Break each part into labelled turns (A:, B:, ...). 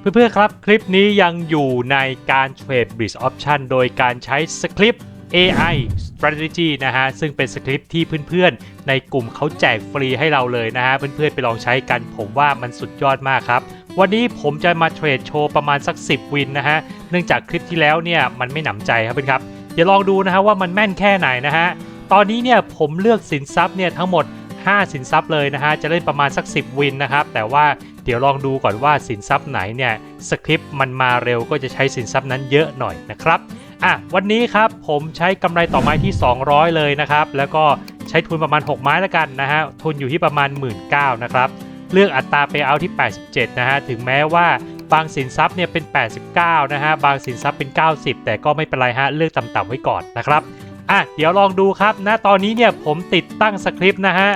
A: เพื่อนๆครับคลิปนี้ยังอยู่ในการเทรด Bridge Option โดยการใช้สคริปต์ AI Strategy นะฮะ ซึ่งเป็นสคริปต์ที่เพื่อนๆ ในกลุ่มเขาแจกฟรีให้เราเลยนะฮะ เพื่อนๆ ไปลองใช้กัน ผมว่ามันสุดยอดมากครับ วันนี้ผมจะมาเทรดโชว์ประมาณสัก 10 วินนะฮะ เนื่องจากคลิปที่แล้วเนี่ยมันไม่หนำใจครับเพื่อนครับ เดี๋ยวลองดูนะฮะว่ามันแม่นแค่ไหนนะฮะ ตอนนี้เนี่ยผมเลือกสินทรัพย์เนี่ยทั้งหมด 5 สินทรัพย์เลยนะฮะ จะเล่นประมาณสัก 10 วินนะครับ แต่ว่าเดี๋ยวลองดูก่อนว่าสินทรัพย์ไหนเนี่ยสคริปต์มันมาเร็วก็จะใช้สินทรัพย์นั้นเยอะหน่อยนะครับอะวันนี้ครับผมใช้กำไรต่อไม้ที่ 200 เลยนะครับ แล้วก็ใช้ทุนประมาณ 6 ไม้แล้วกันนะฮะ ทุนอยู่ที่ประมาณ 1 9ื่นนะครับ เลือกอัตราเปเอาที่ 87 นะฮะ ถึงแม้ว่าบางสินทรัพย์เนี่ยเป็น 89 นะฮะ บางสินทรัพย์เป็น 90 แต่ก็ไม่เป็นไรฮะ เลือกต่ำๆไว้ก่อนนะครับ อะเดี๋ยวลองดูครับนะตอนนี้เนี่ยผมติดตั้งสคริปต์นะฮะ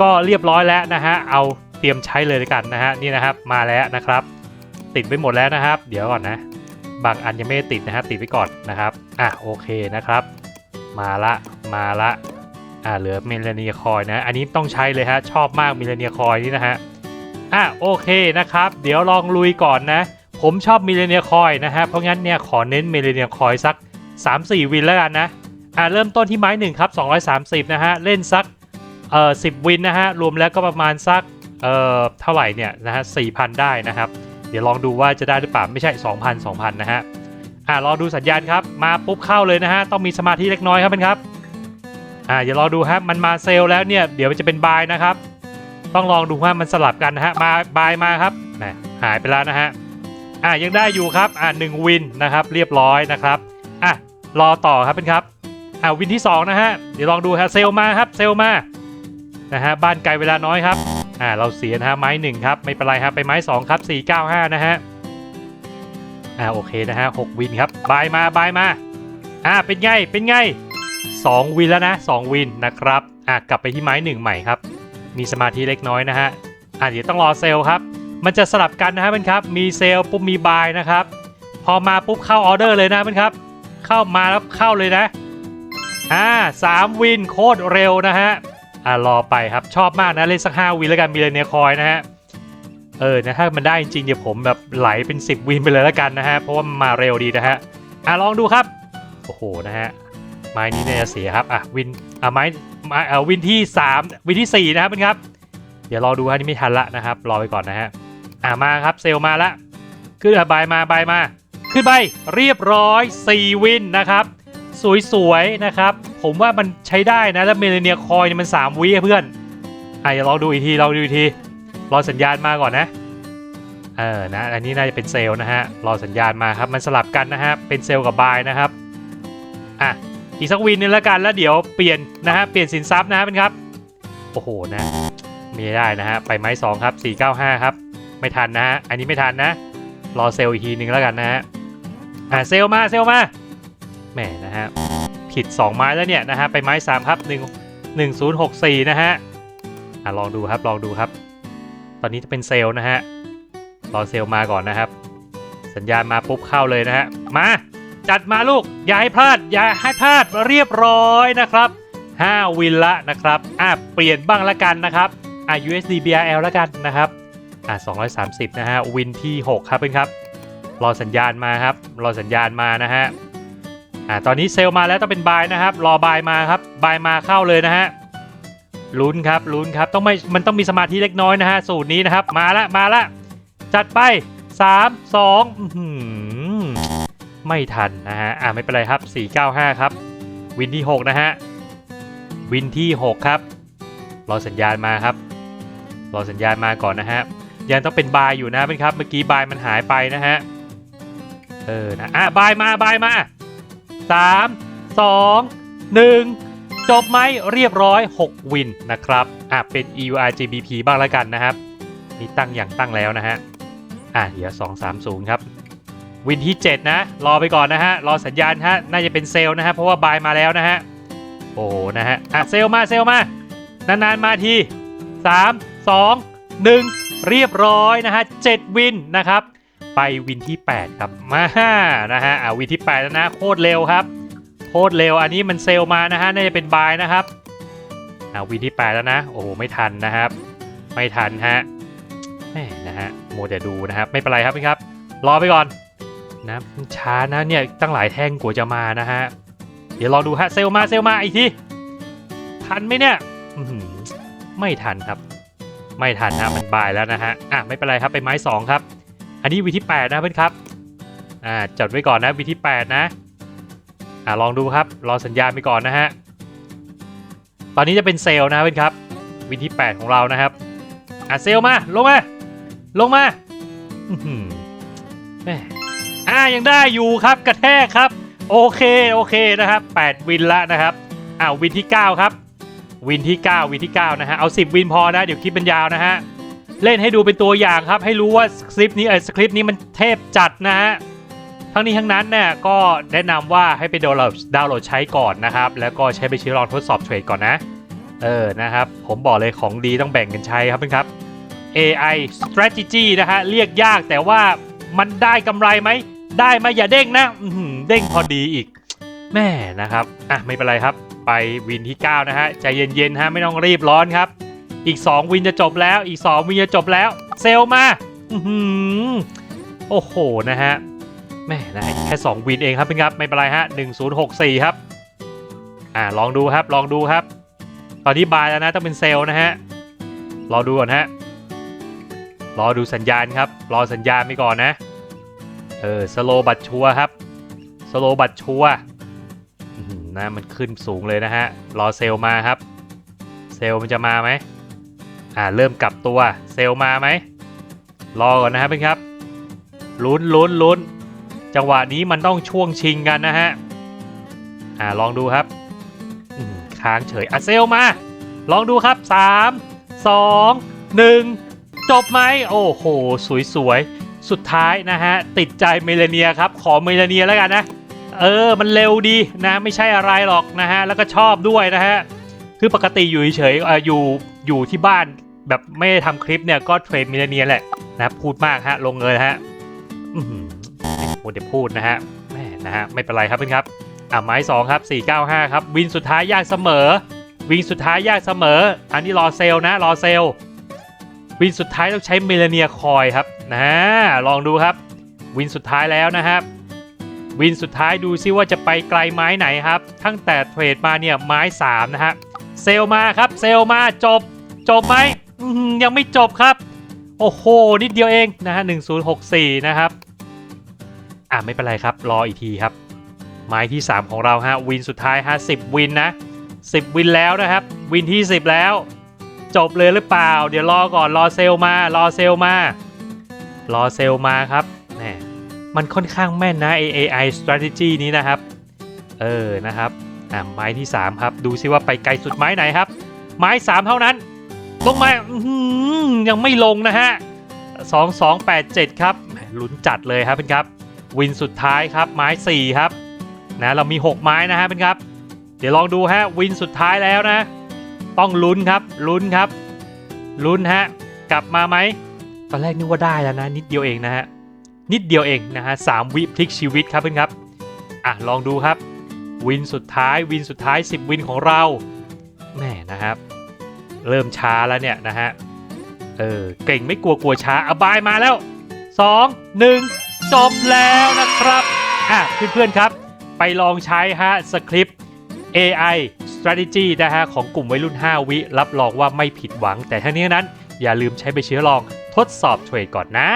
A: ก็เรียบร้อยแล้วนะฮะเอาเตรียมใช้เลยกันนะฮะนี่นะครับมาแล้วนะครับ ติดไว้หมดแล้วนะครับ เดี๋ยวก่อนนะ บางอันยังไม่ติดนะฮะติดไว้ก่อนนะครับอะโอเคนะครับ มาละมาละอ่าเหลือเมลเนียคอยนะอันนี้ต้องใช้เลยฮะชอบมากเมลเนียคอยนี่นะฮะอะโอเคนะครับ เดี๋ยวลองลุยก่อนนะ ผมชอบเมลเนียคอยนะฮะเพราะงั้นเนี่ยขอเน้นเมลเนียคอยสัก 3-4 วินแล้วกันนะ อ่าเริ่มต้นที่ไม้หนึ่งครับ230 นะฮะ เล่นสักเอ่อ10วินนะฮะ รวมแล้วก็ประมาณสักเอ่อเท่าไหร่เนี่ยนะฮะ4,000ได้นะครับ เดี๋ยวลองดูว่าจะได้หรือเปล่าไม่ใช่ 2,000 2,000 นะฮะอ่ารอดูสัญญาณครับ มาปุ๊บเข้าเลยนะฮะ ต้องมีสมาธิเล็กน้อยครับเพื่อนครับอ่าเดี๋ยวรอดูฮะมันมาเซลแล้วเนี่ยเดี๋ยวมันจะเป็นบายนะครับ ต้องลองดูว่ามันสลับกันนะฮะมาบายมาครับแหมหายไปแล้วนะฮะอ่ายังได้อยู่ครับอ่าหนึ่งวินนะครับ เรียบร้อยนะครับอะรอต่อครับเพื่อนครับ อ่าวินที่ 2 นะฮะ เดี๋ยวลองดูฮะเซลมาครับเซลมานะฮะบ้านไกลเวลาน้อยครับอ่าเราเสียนะฮะไม้หนึ่งครับไม่เป็นไรครับไปไม้2ครับ495 นะฮะอ่าโอเคนะฮะ6วินครับบายมาบายมาอ่าเป็นไงเป็นไง 2 วินแล้วนะ 2 วินนะครับอะกลับไปที่ไม้หนึ่งใหม่ครับ มีสมาธิเล็กน้อยนะฮะอ่าเดี๋ยวต้องรอเซลครับ มันจะสลับกันนะฮะเพื่อนครับ มีเซลปุ๊บมีบายนะครับ พอมาปุ๊บเข้าออเดอร์เลยนะเพื่อนครับ เข้ามาแล้วเข้าเลยนะ อ่าสามวินโคตรเร็วนะฮะ อ่ารอไปครับชอบมากนะ เล่นสักห้าวินแล้วกันมีเลเนียคอยนะฮะ เออนะถ้ามันได้จริงเดี๋ยวผมแบบไหลเป็น 10 วินไปเลยแล้วกันนะฮะ เพราะว่ามาเร็วดีนะฮะ อ่าลองดูครับ โอ้โหนะฮะ ไม้นี้เนี่ยจะเสียครับ อะวิน อะไม้ไม้เอ่อวินที่ 3 วินที่ 4 นะครับเพื่อนครับ เดี๋ยวรอดูฮะนี่ไม่ทันละนะครับ รอไปก่อนนะฮะ อ่ามาครับเซลมาละ ขึ้นอะบายมาบายมา ขึ้นไปเรียบร้อย 4 วินนะครับ สวยๆนะครับ ผมว่ามันใช้ได้นะ แล้วเมเลเนียคอยเนี่ยมัน 3 วิเพื่อนอะเดี๋ยวลองดูอีกทีลองดูอีกที รอสัญญาณมาก่อนนะ เออนะ อันนี้น่าจะเป็นเซลล์นะฮะ รอสัญญาณมาครับ มันสลับกันนะฮะ เป็นเซลล์กับบายนะครับ อะ อีกสักวินนึงแล้วกัน แล้วเดี๋ยวเปลี่ยนนะฮะ เปลี่ยนสินทรัพย์นะฮะเป็นครับ โอ้โหนะ มีได้นะฮะ ไปไม้ 2 ครับ 495 ครับ ไม่ทันนะฮะ อันนี้ไม่ทันนะ รอเซลล์อีกทีนึงแล้วกันนะฮะ อะเซลล์มา เซลล์มา แหมนะฮะผิด 2 ไม้แล้วเนี่ยนะฮะไปไม้3ครับ1 1064 นะฮะอะลองดูครับลองดูครับ ตอนนี้จะเป็นเซลนะฮะรอเซลมาก่อนนะครับ สัญญาณมาปุ๊บเข้าเลยนะฮะมาจัดมาลูก อย่าให้พลาด อย่าให้พลาดเรียบร้อยนะครับ 5 วินละนะครับอะเปลี่ยนบ้างละกันนะครับอะ USD BRL ละกันนะครับอะ230 นะฮะ วินที่ 6 ครับเพื่อนครับ รอสัญญาณมาครับ รอสัญญาณมานะฮะ อ่าตอนนี้เซลมาแล้วต้องเป็นบายนะครับ รอบายมาครับบายมาเข้าเลยนะฮะลุ้นครับลุ้นครับต้องไม่มันต้องมีสมาธิเล็กน้อยนะฮะสูตรนี้นะครับ มาละมาละจัดไป3 2อื้อหือไม่ทันนะฮะอ่าไม่เป็นไรครับ495ครับ วินที่6นะฮะวินที่6ครับรอสัญญาณมาครับรอสัญญาณมาก่อนนะฮะยังต้องเป็นบายอยู่นะเป็นครับ เมื่อกี้บายมันหายไปนะฮะเออนะอะบายมาบายมา 3 2 1 จบไหมเรียบร้อย 6 วินนะครับอะเป็น EURGBP บ้างแล้วกันนะครับนี่ตั้งอย่างตั้งแล้วนะฮะอะเดี๋ยว230 ครับ วินที่ 7 นะ รอไปก่อนนะฮะ รอสัญญาณฮะ น่าจะเป็นเซลล์นะฮะ เพราะว่าบายมาแล้วนะฮะ โอ้นะฮะ อะเซลมาเซลมานานๆมาที 3 2 1 เรียบร้อยนะฮะ 7 วินนะครับ ไปวินที่ 8 ครับมานะฮะอะวินที่ 8 แล้วนะโคตรเร็วครับโคตรเร็วอันนี้มันเซลมานะฮะน่าจะเป็นบายนะครับอะวินที่ 8 แล้วนะ โอ้โหไม่ทันนะครับ ไม่ทันฮะแหมนะฮะโมเดลดูนะครับ ไม่เป็นไรครับพี่ครับ รอไปก่อนนะช้านะเนี่ยตั้งหลายแท่งกว่าจะมานะฮะเดี๋ยวรอดูฮะเซลมาเซลมาอีกทีทันไหมเนี่ยไม่ทันครับ ไม่ทันนะมันบายแล้วนะฮะอะไม่เป็นไรครับไปไม้สองครับ อันนี้วิธี 8 นะเพื่อนครับ อ่าจดไว้ก่อนนะวิธี8นะ อ่าลองดูครับ รอสัญญาณไปก่อนนะฮะ ตอนนี้จะเป็นเซลนะเพื่อนครับ วิธี 8 ของเรานะครับ อะเซลมา ลงมา ลงมาแม่อ่ายังได้อยู่ครับกระแทกครับ โอเคโอเคนะครับ 8 วินละนะครับอ้าววินที่ 9 ครับ วินที่ 9 วินที่ 9 นะฮะ เอา 10 วินพอนะ เดี๋ยวคลิปมันยาวนะฮะ เล่นให้ดูเป็นตัวอย่างครับ ให้รู้ว่าสคริปนี้เออสคริปต์นี้มันเทพจัดนะฮะทั้งนี้ทั้งนั้นเนี่ยก็แนะนำว่าให้ไปดาวน์โหลดดาวน์โหลดใช้ก่อนนะครับ แล้วก็ใช้ไปใช้ลองทดสอบเทรดก่อนนะ เออนะครับ ผมบอกเลยของดีต้องแบ่งกันใช้ครับเพื่อนครับ AI strategy นะฮะเรียกยากแต่ว่ามันได้กำไรไหม ได้ไหมอย่าเด้งนะเด้งพอดีอีก แม่นะครับ อะไม่เป็นไรครับ ไปวินที่ 9 นะฮะ ใจเย็นๆฮะไม่ต้องรีบร้อนครับ อีก 2 วินจะจบแล้วอีก 2 วินจะจบแล้ว เซลมาโอ้โหนะฮะแม่นะแค่ 2 วินเองครับเป็นครับไม่เป็นไรฮะ1064 ครับอ่าลองดูครับลองดูครับ ตอนนี้บายแล้วนะต้องเป็นเซลนะฮะรอดูก่อนฮะรอดูสัญญาณครับ รอสัญญาณไปก่อนนะ เออสโลบัตชัวครับสโลบัตชัวนะมันขึ้นสูงเลยนะฮะ รอเซลมาครับ เซลมันจะมาไหม อ่าเริ่มกลับตัวเซลล์มาไหมรอก่อนนะครับเพื่อนครับลุ้นลุ้นลุ้นจังหวะนี้มันต้องช่วงชิงกันนะฮะอ่าลองดูครับค้างเฉยอะเซลมา ลองดูครับ 3 2 1 จบไหมโอ้โห สวยๆสุดท้ายนะฮะ ติดใจเมลเนียครับ ขอเมลเนียแล้วกันนะ เออ มันเร็วดีนะ ไม่ใช่อะไรหรอกนะฮะ แล้วก็ชอบด้วยนะฮะ คือปกติอยู่เฉยเอออยู่อยู่ที่บ้าน แบบไม่ได้ทำคลิปเนี่ยก็เทรดมิเลเนียแหละนะพูดมากฮะลงเงินฮะอือหือโมเดพูดนะฮะแม่นะฮะไม่เป็นไรครับเพื่อนครับอะไม้สองครับ495ครับ วินสุดท้ายยากเสมอ วินสุดท้ายยากเสมอ อันนี้รอเซลนะรอเซลวินสุดท้ายต้องใช้เลเนียคอยครับนะลองดูครับ วินสุดท้ายแล้วนะครับ วินสุดท้ายดูซิว่าจะไปไกลไม้ไหนครับ ตั้งแต่เทรดมาเนี่ยไม้3นะฮะเซลมาครับเซลมาจบจบไหม ยังไม่จบครับ โอ้โห นิดเดียวเองนะฮะ1064นะครับ อะไม่เป็นไรครับ รออีกทีครับ ไม้ที่ 3 ของเราฮะ วินสุดท้ายฮะ10วินนะ10วินแล้วนะครับ วินที่ 10 แล้ว จบเลยหรือเปล่า เดี๋ยวรอก่อนรอเซลมารอเซลมารอเซลมาครับแหมมันค่อนข้างแม่นนะ AI strategy นี้นะครับ เออนะครับอะไม้ที่ 3 ครับ ดูซิว่าไปไกลสุดไม้ไหนครับ ไม้ 3 เท่านั้น ลงมายังไม่ลงนะฮะ 2287 ครับลุ้นจัดเลยครับเป็นครับ วินสุดท้ายครับไม้ 4 ครับนะเรามี 6 ไม้นะฮะเป็นครับ เดี๋ยวลองดูฮะวินสุดท้ายแล้วนะ ต้องลุ้นครับลุ้นครับลุ้นฮะกลับมาไหมตอนแรกนึกว่าได้แล้วนะ นิดเดียวเองนะฮะนิดเดียวเองนะฮะสามวิพลิกชีวิตครับเพื่อนครับอะลองดูครับ วินสุดท้ายวินสุดท้าย 10 วินของเราแม่นะครับ เริ่มช้าแล้วเนี่ยนะฮะ เออเก่งไม่กลัวกลัวช้าอบายมาแล้ว 2 1 จบแล้วนะครับอะเพื่อนๆครับ ไปลองใช้ฮะสคริปต์ AI strategy นะฮะของกลุ่มวัยรุ่น 5 วิรับรองว่าไม่ผิดหวัง แต่ทั้งนี้นั้นอย่าลืมใช้ไปเชื้อลองทดสอบเทรดก่อนนะ